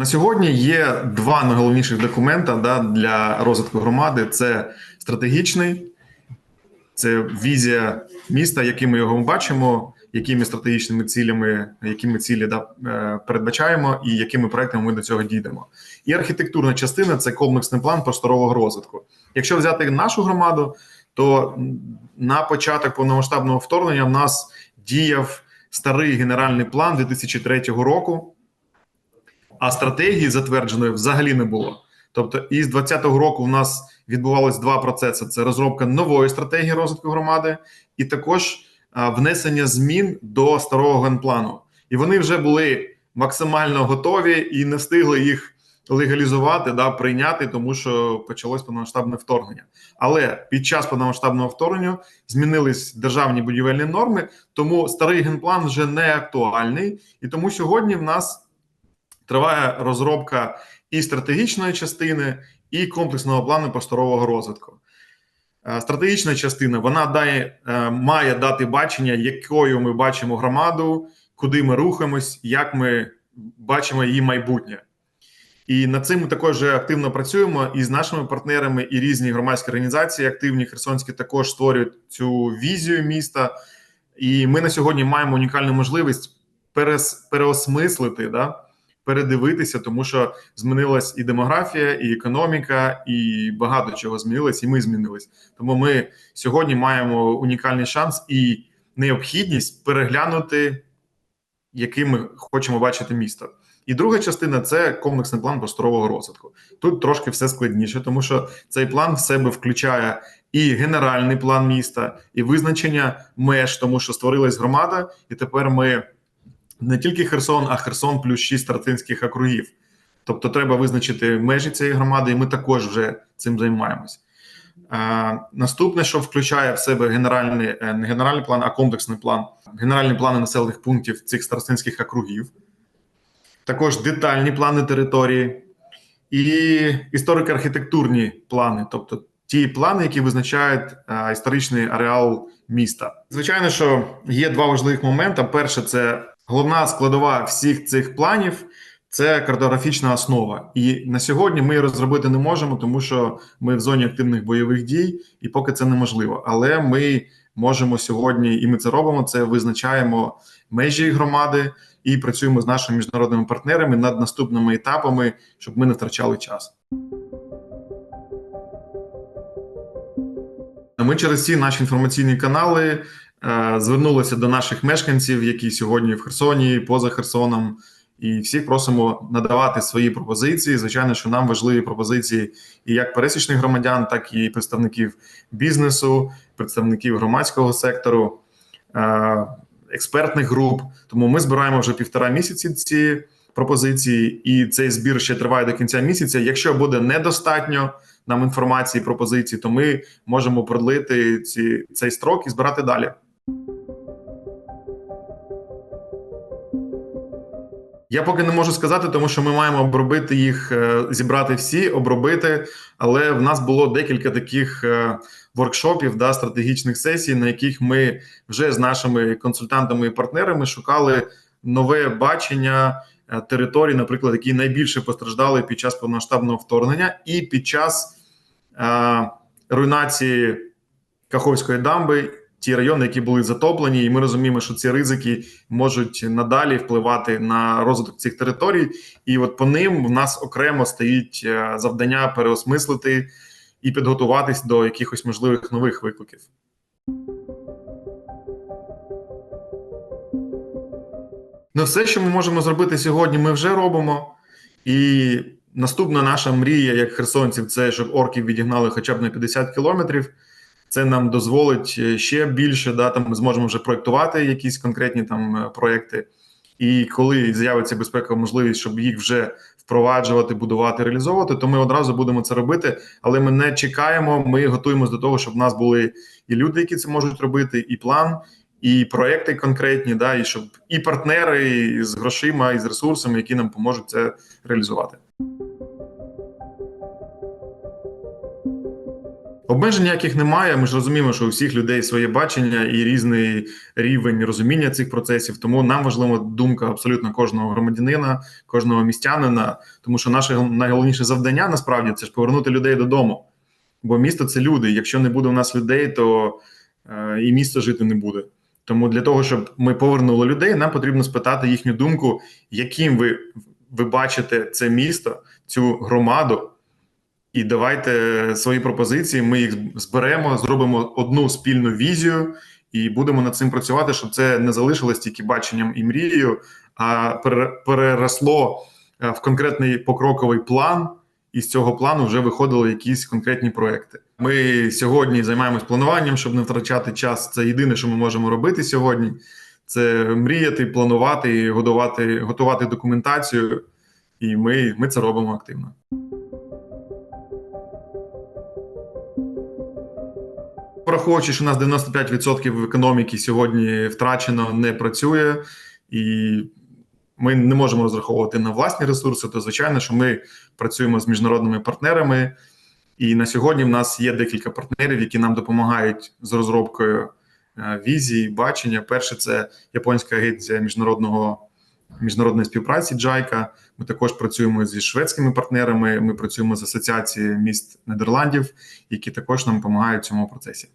На сьогодні є два найголовніших документа да, для розвитку громади: це стратегічний, це візія міста, яким ми його бачимо, якими стратегічними цілями, якими цілі да, е, передбачаємо, і якими проектами ми до цього дійдемо. І архітектурна частина це комплексний план просторового розвитку. Якщо взяти нашу громаду, то на початок повномасштабного вторгнення в нас діяв старий генеральний план 2003 року а стратегії затвердженої взагалі не було. Тобто, із 2020 року в нас відбувалось два процеси: це розробка нової стратегії розвитку громади, і також внесення змін до старого генплану. І вони вже були максимально готові і не встигли їх легалізувати, да прийняти, тому що почалось повномасштабне вторгнення. Але під час повномасштабного вторгнення змінились державні будівельні норми, тому старий генплан вже не актуальний, і тому сьогодні в нас триває розробка і стратегічної частини, і комплексного плану просторового розвитку. Е, Стратегічна частина вона дає, е, має дати бачення, якою ми бачимо громаду, куди ми рухаємось, як ми бачимо її майбутнє. І над цим ми також активно працюємо і з нашими партнерами, і різні громадські організації активні херсонські також створюють цю візію міста. І ми на сьогодні маємо унікальну можливість перес, переосмислити да, передивитися, тому що змінилась і демографія, і економіка, і багато чого змінилось, і ми змінились. Тому ми сьогодні маємо унікальний шанс і необхідність переглянути, яким ми хочемо бачити місто. І друга частина це комплексний план просторового розвитку. Тут трошки все складніше, тому що цей план в себе включає і генеральний план міста, і визначення меж, тому що створилась громада, і тепер ми не тільки Херсон, а Херсон плюс шість старостинських округів. Тобто, треба визначити межі цієї громади, і ми також вже цим займаємось. А, наступне, що включає в себе генеральний е, не генеральний план, а комплексний план, генеральні плани населених пунктів цих старостинських округів, також детальні плани території і історико-архітектурні плани, тобто ті плани, які визначають а, історичний ареал міста. Звичайно, що є два важливих моменти. Перше, це головна складова всіх цих планів це картографічна основа. І на сьогодні ми її розробити не можемо, тому що ми в зоні активних бойових дій, і поки це неможливо. Але ми можемо сьогодні, і ми це робимо. Це визначаємо межі громади і працюємо з нашими міжнародними партнерами над наступними етапами, щоб ми не втрачали час. Ми через ці наші інформаційні канали звернулися до наших мешканців, які сьогодні в Херсоні, поза Херсоном, і всіх просимо надавати свої пропозиції. Звичайно, що нам важливі пропозиції і як пересічних громадян, так і представників бізнесу, представників громадського сектору, е, експертних груп. Тому ми збираємо вже півтора місяці ці пропозиції, і цей збір ще триває до кінця місяця. Якщо буде недостатньо нам інформації, пропозицій, то ми можемо продлити ці цей строк і збирати далі. Я поки не можу сказати, тому що ми маємо обробити їх, е, зібрати всі, обробити. Але в нас було декілька таких е, воркшопів, да, стратегічних сесій, на яких ми вже з нашими консультантами і партнерами шукали нове бачення е, територій, наприклад, які найбільше постраждали під час повномасштабного вторгнення, і під час руйнації Каховської дамби ті райони, які були затоплені, і ми розуміємо, що ці ризики можуть надалі впливати на розвиток цих територій. І от по ним в нас окремо стоїть е, завдання переосмислити і підготуватись до якихось можливих нових викликів. Ну, все, що ми можемо зробити сьогодні, ми вже робимо. І наступна наша мрія, як херсонців, це щоб орків відігнали хоча б на 50 кілометрів. Це нам дозволить е, ще більше. Да, там ми зможемо вже проектувати якісь конкретні там е, проекти. І коли з'явиться безпекова можливість, щоб їх вже впроваджувати, будувати, реалізовувати, то ми одразу будемо це робити. Але ми не чекаємо. Ми готуємося до того, щоб в нас були і люди, які це можуть робити, і план, і проекти конкретні, да, і щоб і партнери і з грошима, і з ресурсами, які нам поможуть це реалізувати. Обмежень ніяких немає. Ми ж розуміємо, що у всіх людей своє бачення і різний рівень розуміння цих процесів. Тому нам важлива думка абсолютно кожного громадянина, кожного містянина. Тому що наше найголовніше завдання насправді це ж повернути людей додому. Бо місто це люди. Якщо не буде у нас людей, то е, і місто жити не буде. Тому для того, щоб ми повернули людей, нам потрібно спитати їхню думку, яким ви, ви бачите це місто, цю громаду. І давайте свої пропозиції. Ми їх зберемо, зробимо одну спільну візію і будемо над цим працювати, щоб це не залишилось тільки баченням і мрією, а пере- переросло е, в конкретний покроковий план, і з цього плану вже виходили якісь конкретні проекти. Ми сьогодні займаємось плануванням, щоб не втрачати час. Це єдине, що ми можемо робити сьогодні. Це мріяти, планувати, і готувати, готувати документацію, і ми, ми це робимо активно. Враховуючи, що у нас 95% економіки сьогодні втрачено, не працює, і ми не можемо розраховувати на власні ресурси, то звичайно, що ми працюємо з міжнародними партнерами. І на сьогодні в нас є декілька партнерів, які нам допомагають з розробкою е, візії, бачення. Перше, це японська агенція міжнародного міжнародної співпраці JICA. Ми також працюємо зі шведськими партнерами. Ми працюємо з асоціацією міст Нідерландів, які також нам допомагають в цьому процесі.